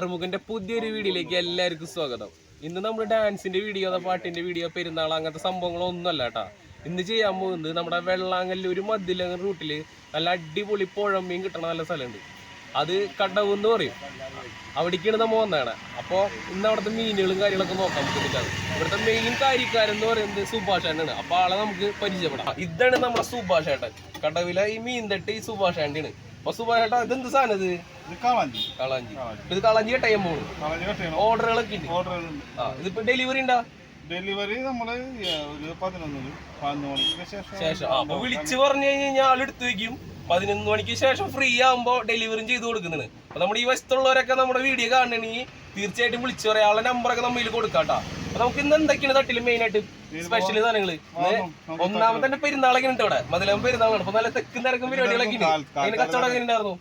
ആറുമുഖന്റെ പുതിയൊരു വീഡിയോയിലേക്ക് എല്ലാവർക്കും സ്വാഗതം. ഇന്ന് നമ്മൾ ഡാൻസിന്റെ വീഡിയോ പാട്ടിന്റെ വീഡിയോ പെരുന്നാൾ അങ്ങനത്തെ സംഭവങ്ങളൊന്നും അല്ല കേട്ടാ. ഇന്ന് ചെയ്യാൻ പോകുന്നത് നമ്മുടെ വെള്ളാങ്കല്ലൂർ മദ്ദില റൂട്ടിൽ നല്ല അടിപൊളി പുഴമീൻ കിട്ടണ നല്ല സ്ഥലമുണ്ട്. അത് കടവ് എന്ന് പറയും. അവിടേക്കാണ് നമ്മൾ വന്നതാണ് അപ്പോൾ ഇന്ന് അവിടുത്തെ മീനുകളും കാര്യങ്ങളൊക്കെ നോക്കാൻ പറ്റുന്നില്ല. ഇവിടുത്തെ മെയിൻ കാര്യക്കാരൻ എന്ന് പറയുന്നത് സുഭാഷ് ആണ് അപ്പോൾ ആളെ നമുക്ക് പരിചയപ്പെടാം. ഇതാണ് നമ്മുടെ സുഭാഷ് ഏട്ടൻ. കടവിലെ ഈ മീൻ തട്ട് ഈ സുഭാഷ് ആണ്ടിന് അപ്പൊ സുഭാഷ് ഏട്ടാ ഇതെന്ത് സാധനം ഇത്? കളഞ്ചി. കളാഞ്ചി. ഇത് കളാഞ്ചി ടൈം പോകും ഓർഡറുകളൊക്കെ ഉണ്ട് ആ ഇതിപ്പോ ഡെലിവറി ഉണ്ടാ? ഡെലിവറി നമ്മൾ ഒരു പതിനൊന്നിന് പതിനൊന്ന് മണിക്ക് ശേഷം. ശേഷം. അപ്പൊ വിളിച്ചു പറഞ്ഞു കഴിഞ്ഞാൽ ആളെടുത്ത് വെക്കും. പതിനൊന്ന് മണിക്ക് ശേഷം ഫ്രീ ആകുമ്പോൾ ഡെലിവറിയും ചെയ്ത് കൊടുക്കുന്നുണ്ട്. അപ്പൊ നമ്മുടെ ഈ വശത്തുള്ളവരൊക്കെ നമ്മുടെ വീഡിയോ കാണണമെങ്കിൽ തീർച്ചയായിട്ടും വിളിച്ചു പറയാം. ആളെ നമ്പറൊക്കെ നമ്മൾ കൊടുക്കാട്ടാ അപ്പൊ നമുക്ക് ഇന്ന് എന്തൊക്കെയാണ് തട്ടിൽ മെയിൻ ആയിട്ട് സ്പെഷ്യൽ സാധനങ്ങൾ? ഒന്നാമത്തെ തന്നെ പെരുന്നാളൊക്കെ ഉണ്ട് ഇവിടെ. മതിലാകും പെരുന്നാളാണ്. അപ്പൊ നല്ല തെക്കും തിരക്കും പരിപാടികളൊക്കെ ഉണ്ട്. അതിന് കച്ചവടം ഉണ്ടായിരുന്നു.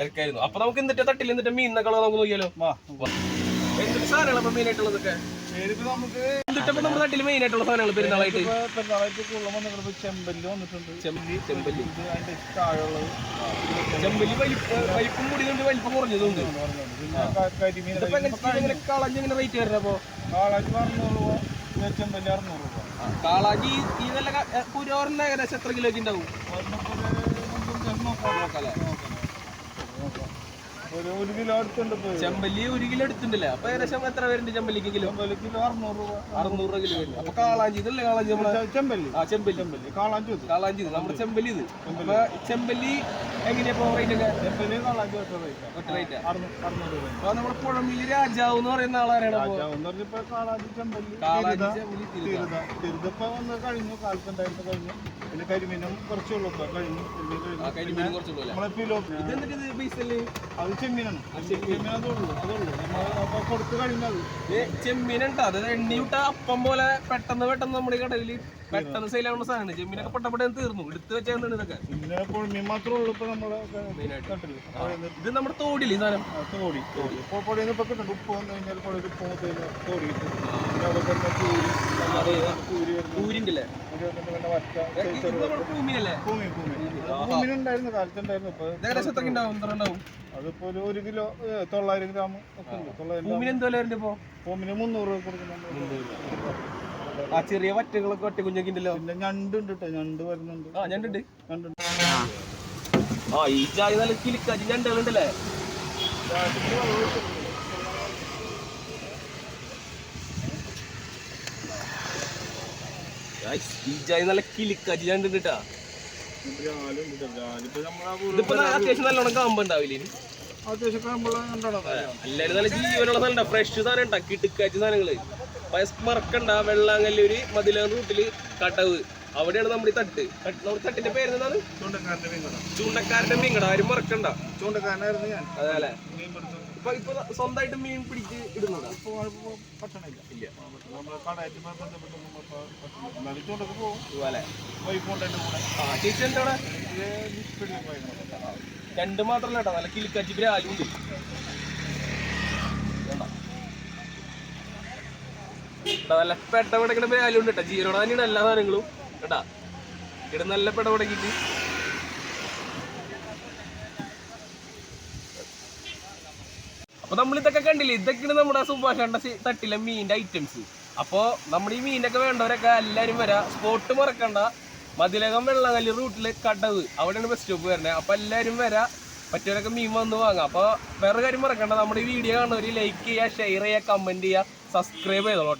തിരക്കായിരുന്നു അപ്പൊ നമുക്ക് എന്നിട്ട് തട്ടിൽ എന്നിട്ട് മീൻ നമുക്ക് നോക്കിയാലോ. എന്തൊക്കെ സാധനങ്ങളാണ് മെയിൻ ആയിട്ടുള്ളതൊക്കെ പേരിപ്പോ നമുക്ക് എന്നിട്ട് നമ്മുടെ നാട്ടിൽ മെയിൻ ആയിട്ടുള്ള സാധനങ്ങൾ പെരുന്നാളായിട്ട് ഇപ്പൊ പെരുന്നാളായിട്ട് കൂടുതൽ വന്നിട്ട് ചെമ്പല്ലി വന്നിട്ടുണ്ട്. ചെമ്പല്ലി ചെമ്പല്ലി. ഇത് അതിന്റെ താഴെയുള്ളത്. ചെമ്പല്ലി വലിപ്പ വലിപ്പം കൂടിയതുകൊണ്ട് വലിപ്പം കുറഞ്ഞതുണ്ട്. പിന്നെ ക- കരിമീൻ ഇതിപ്പോ എങ്ങനെ ഇങ്ങനെ കളഞ്ഞിങ്ങനെ റേറ്റ് വരുന്നപ്പോ കാളാഞ്ചി അറുന്നൂറ് രൂപ ഇത് ചെമ്പല്ലി അറുന്നൂറ് രൂപ. കാളാജി ഈ നല്ല പുരോറിന് ഏകദേശം എത്ര കിലോക്ക് ഉണ്ടാവും? നോക്കാം. നോക്കാം. ഒരു കിലോ അടുത്തുണ്ട് ചെമ്പല്ലി ഒരു കിലോ എടുത്തിട്ടില്ലേ അപ്പൊ ഏകദേശം എത്ര വരുന്നുണ്ട് ചെമ്പല്ലിക്ക് കിലോ കിലോ അറുന്നൂറ് രൂപ. അറുന്നൂറ് രൂപ കിലോ വരും അപ്പൊ കാളാഞ്ചി ഇതല്ലേ കാളാഞ്ചി നമ്മളെ? ചെമ്പല്ലി. ആ ചെമ്പല്ലി. ചെമ്പല്ലി. കാളാഞ്ചി കാളാഞ്ചി നമ്മുടെ ചെമ്പല്ലി ഇത്. അപ്പൊ ചെമ്പല്ലി എങ്ങനെയാ ഇപ്പൊ റേറ്റ് ഒക്കെ? ചെമ്പല്ലി കാളാഞ്ചി ഒറ്റ റേറ്റ് ഒറ്റ റേറ്റ് അറുന്നൂറ് അറുന്നൂറ് രൂപ. അപ്പൊ നമ്മുടെ പുഴമില്ലി രാജാവ് എന്ന് പറയുന്ന ആളാരാണ് രാജാവ് എന്ന് പറഞ്ഞപ്പോ കാളാഞ്ചി ചെമ്പല്ലി. കാളാഞ്ചി ചെമ്പല്ലി തിരുത. തിരുത. തിരുതപ്പ വന്ന് കഴിഞ്ഞു. കാൽപ്പണ്ടായിട്ട് കഴിഞ്ഞു. പിന്നെ കരിമീനും കുറച്ചുള്ളൂ കഴിഞ്ഞു കരിമീൻ അത് ചെമ്മീനാണ്. ചെമ്മീൻ. അതുള്ളൂ അതുള്ളൂ നമ്മൾ കൊടുത്തു കഴിഞ്ഞത് ചെമ്മീനുണ്ട്. അത് എണ്ണി വിട്ട അപ്പം പോലെ പെട്ടെന്ന് പെട്ടെന്ന് നമ്മുടെ കടലിൽ പെട്ടെന്ന് സെയിൽ ആവുന്ന സാധനം ചെമ്മീനൊക്കെ പെട്ടെന്ന് തീർന്നു. എടുത്ത് വെച്ചാൽ ഇതൊക്കെ? പിന്നെ പുഴമീൻ മാത്രമേ ഉള്ളൂ ഇപ്പൊ നമ്മുടെ ഇത് നമ്മുടെ തോടില്ലേ സാധനം? തോടി. തോടി. ഇപ്പോൾ പുഴയിൽ നിന്ന് കിട്ടുന്നുണ്ട് ഉപ്പ് വന്നു കഴിഞ്ഞാൽ പുഴയിൽ ഉപ്പ് തോടി കിട്ടും പിന്നെ അതുപോലെ തന്നെ കൂരി കൂരി വരുന്നു ഊരിന്റെ അല്ലേ കൂരി വന്നിട്ട് പിന്നെ വറ്റ ഇത് നമ്മുടെ ഭൂമി ഭൂമി ഉണ്ടായിരുന്നു കാലത്തുണ്ടായിരുന്നു ഇപ്പൊ ഏകദേശം എത്ര ഉണ്ടാവും? എത്ര ഉണ്ടാവും? അതിപ്പോ ഒരു ഒരു കിലോ തൊള്ളായിരം ഗ്രാം തൊള്ളായിരം ഭൂമിന് മുന്നൂറ് കൊടുക്കുന്നുണ്ട്. ആ ചെറിയ വറ്റകളൊക്കെ ഒറ്റ കുഞ്ഞൊക്കെ ഉണ്ടല്ലോ പിന്നെ ഞണ്ടുണ്ട് കേട്ടോ ഞണ്ട് വരുന്നുണ്ട്. ആ ഞണ്ടുണ്ട്. ഞണ്ടുണ്ട്. ആ ഈ ചായ നല്ല കിലിക്കാച്ചി ഞണ്ടുകളുണ്ടല്ലേ? ചായ നല്ല കിലിക്കാച്ചി ഞണ്ടുണ്ട് കേട്ടാ ഇതിപ്പോ അത്യാവശ്യം നല്ലോണം നല്ല ജീവനുള്ള സാധനം ഫ്രഷ് സാധനം സാധനങ്ങൾ. മറക്കണ്ട. വെള്ളാങ്കല്ലൂര് മതില റൂട്ടിൽ കടവ് അവിടെയാണ് നമ്മുടെ ഈ തട്ട്. നമ്മുടെ തട്ടിന്റെ പേര് എന്താണ്? ചൂണ്ടക്കാരന്റെ മീൻ ചൂണ്ടക്കാരന്റെ മീൻകട ആരും മറക്കണ്ട. ചൂണ്ടക്കാരനായിരുന്നു ഞാൻ. ഇപ്പൊ ഇപ്പൊ സ്വന്തമായിട്ട് മീൻ പിടിച്ച് ഇടുന്നുണ്ടോ ചേച്ചി എന്താ രണ്ട് മാത്രല്ല കേട്ടോ. നല്ല കിളിക്കാച്ചി ബ്രാലും ഉണ്ട്. നല്ല പെട്ടവിടെ ബ്രാലും ഉണ്ട് കേട്ടോ. ജീരോടെ തന്നെയാണ് എല്ലാ സാധനങ്ങളും. കേട്ടാ. ഇവിടെ നല്ല പെടപെടക്കിട്ട് അപ്പൊ നമ്മൾ ഇതൊക്കെ കണ്ടില്ലേ? ഇതൊക്കെയാണ് നമ്മുടെ സുഭാഷേണ്ട തട്ടിലെ മീനിന്റെ ഐറ്റംസ് അപ്പോ നമ്മുടെ ഈ മീനൊക്കെ വേണ്ടവരൊക്കെ എല്ലാരും വരാ. സ്പോട്ട് മറക്കണ്ട. മതിലകം വെള്ളങ്ങല്ലി റൂട്ടിൽ കടവ്. അവിടെയാണ് ബസ് സ്റ്റോപ്പ് വരുന്നത് അപ്പൊ എല്ലാരും വരാ. മറ്റവരൊക്കെ മീൻ വന്ന് വാങ്ങാം. അപ്പൊ വേറെ കാര്യം മറക്കണ്ട. നമ്മുടെ ഈ വീഡിയോ കാണുന്നവര് ലൈക്ക് ചെയ്യുക ഷെയർ ചെയ്യുക കമന്റ് ചെയ്യുക സബ്സ്ക്രൈബ് ചെയ്തോളൂ